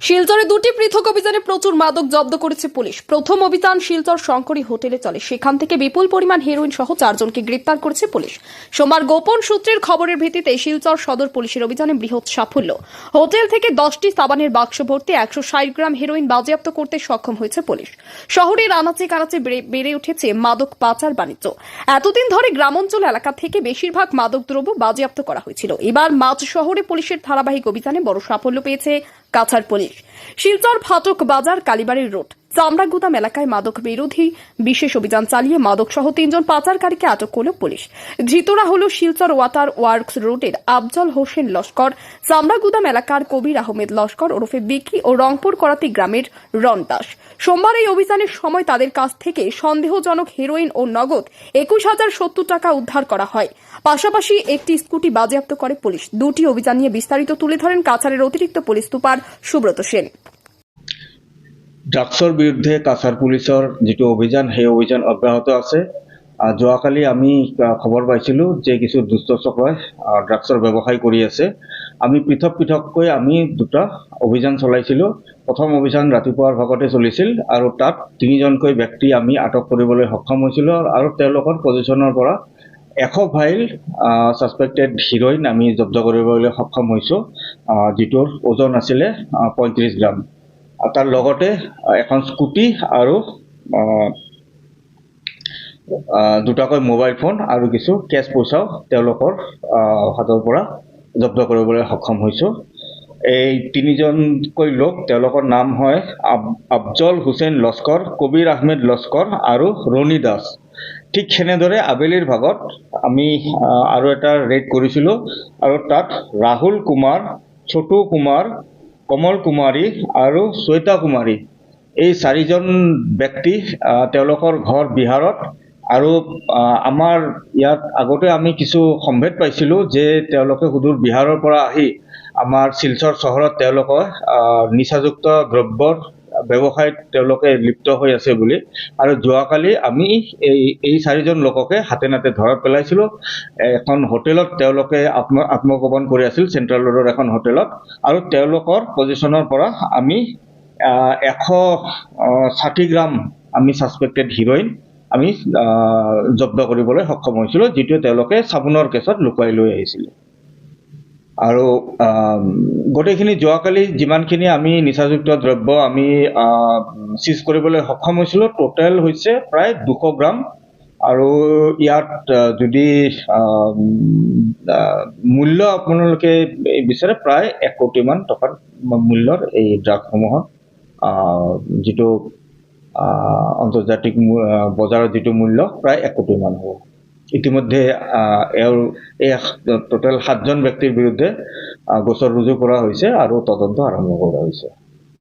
শিলচরে দুটি পৃথক অভিযানে প্রচুর মাদক জব্দ করেছে পুলিশ। প্রথম অভিযান শিলচর শঙ্করী হোটেলে চলে। সেখান থেকে বিপুল পরিমাণ হেরোইন সহ চারজনকে গ্রেপ্তার করেছে পুলিশ। সোমবার গোপন সূত্রের খবরের ভিত্তিতে শিলচর সদর পুলিশের অভিযানে বৃহৎ সাফল্য। হোটেল থেকে দশটি সাবানের বাক্স ভর্তি একশো ষাট গ্রাম হেরোইন বাজেয়াপ্ত করতে সক্ষম হয়েছে পুলিশ। শহরের আনাচে কানাচে বেড়ে- উঠেছে মাদক পাচার বাণিজ্য। এতদিন ধরে গ্রামাঞ্চল এলাকা থেকে বেশিরভাগ মাদক দ্রব্য বাজেয়াপ্ত করা হয়েছিল। এবার মাঝ শহরে পুলিশের ধারাবাহিক অভিযানে বড় সাফল্য পেয়েছে কাছাড় পুলিশ শিলচর ফাটক বাজার কালীবাড়ির রোড। চামড়াগুদাম এলাকায় মাদক বিরোধী বিশেষ অভিযান চালিয়ে মাদক সহ তিনজন পাচারকারীকে আটক করল পুলিশ। ধৃতরা হল শিলচর ওয়াটার ওয়ার্কস রোডের আফজল হোসেন লস্কর, চামড়াগুদাম এলাকার কবির আহমেদ লস্কর ওরফে বিকি ও রংপুর করাতি গ্রামের রন দাস। সোমবার এই অভিযানের সময় তাদের কাছ থেকে সন্দেহজনক হেরোইন ও নগদ একুশ হাজার সত্তর টাকা উদ্ধার করা হয়। পাশাপাশি একটি স্কুটি বাজেয়াপ্ত করে পুলিশ। দুটি অভিযান নিয়ে বিস্তারিত তুলে ধরেন কাছাড়ের অতিরিক্ত পুলিশ সুপার সুব্রত সেন। ড্ৰাগছৰ বিৰুদ্ধে কাছাৰ পুলিচৰ যিটো অভিযান সেই অভিযান অব্যাহত আছে। যোৱাকালি আমি খবৰ পাইছিলোঁ যে কিছু দুষ্ট চক্ৰই আহ, ড্ৰাগছৰ ব্যৱসায় কৰি আছে। আমি পৃথক পৃথককৈ আমি দুটা অভিযান চলাইছিলোঁ। প্ৰথম অভিযান ৰাতিপুৱাৰ ভাগতে চলিছিল আৰু তাত তিনিজনকৈ ব্যক্তি আমি আটক কৰিবলৈ সক্ষম হৈছিলোঁ আৰু তেওঁলোকৰ পজিশ্যনৰ পৰা এশ ফাইল ছাছপেক্টেড হিৰইন আমি জব্দ কৰিবলৈ সক্ষম হৈছোঁ। যিটোৰ ওজন আছিলে পঁয়ত্ৰিছ গ্ৰাম। আৰু তাৰ লগতে এখন স্কুটি আৰু দুটাকৈ মোবাইল ফোন আৰু কিছু কেছ পইচাও তেওঁলোকৰ হাতৰ পৰা জব্দ কৰিবলৈ সক্ষম হৈছোঁ। এই তিনিজনকৈ লোক তেওঁলোকৰ নাম হয় আব- আফজল হুছেইন লস্কৰ কবিৰ আহমেদ লস্কৰ আৰু ৰণী দাস। ঠিক সেনেদৰে আবেলিৰ ভাগত আমি আৰু এটা ৰেড কৰিছিলোঁ আৰু তাত ৰাহুল কুমাৰ ছোটু কুমাৰ কমল কুমাৰী আৰু শ্বেতা কুমাৰী। এই চাৰিজন ব্যক্তি তেওঁলোকৰ ঘৰ বিহাৰত আৰু আমাৰ ইয়াত আগতে আমি কিছু সম্ভেদ পাইছিলোঁ যে তেওঁলোকে সুদূৰ বিহাৰৰ পৰা আহি আমাৰ শিলচৰ চহৰত তেওঁলোকে আহ, নিচাযুক্ত দ্ৰব্যৰ ব্যৱসায়ত তেওঁলোকে লিপ্ত হৈ আছে বুলি। আৰু যোৱাকালি আমি এই এই চাৰিজন লোককে হাতে নাতে ধৰা পেলাইছিলোঁ। এখন হোটেলত তেওঁলোকে আত্ম আত্মগোপন কৰি আছিল চেণ্ট্ৰেল ৰোডৰ এখন হোটেলত। আৰু তেওঁলোকৰ পজিশ্যনৰ পৰা আমি এশ ষাঠি গ্ৰাম আমি ছাছপেক্টেড হিৰইন আমি জব্দ কৰিবলৈ সক্ষম হৈছিলোঁ যিটো তেওঁলোকে চাবোনৰ কেছত লুকুৱাই লৈ আহিছিলে। আৰু গোটেইখিনি যোৱাকালি যিমানখিনি আমি নিচাযুক্ত দ্ৰব্য আমি চিজ কৰিবলৈ সক্ষম হৈছিলোঁ টোটেল হৈছে প্ৰায় দুশ গ্ৰাম। আৰু ইয়াত যদি মূল্য আপোনালোকে বিচাৰে প্ৰায় এক কোটিমান টকাৰ মূল্যৰ এই ড্ৰাগসমূহৰ যিটো আন্তৰ্জাতিক বজাৰৰ যিটো মূল্য প্ৰায় এক কোটিমান হ'ব। ইতিমধ্যে এই টোটেল সাতজন ব্যক্তিৰ বিৰুদ্ধে গোচৰ ৰুজু কৰা হৈছে আৰু তদন্ত আৰম্ভ কৰা হৈছে।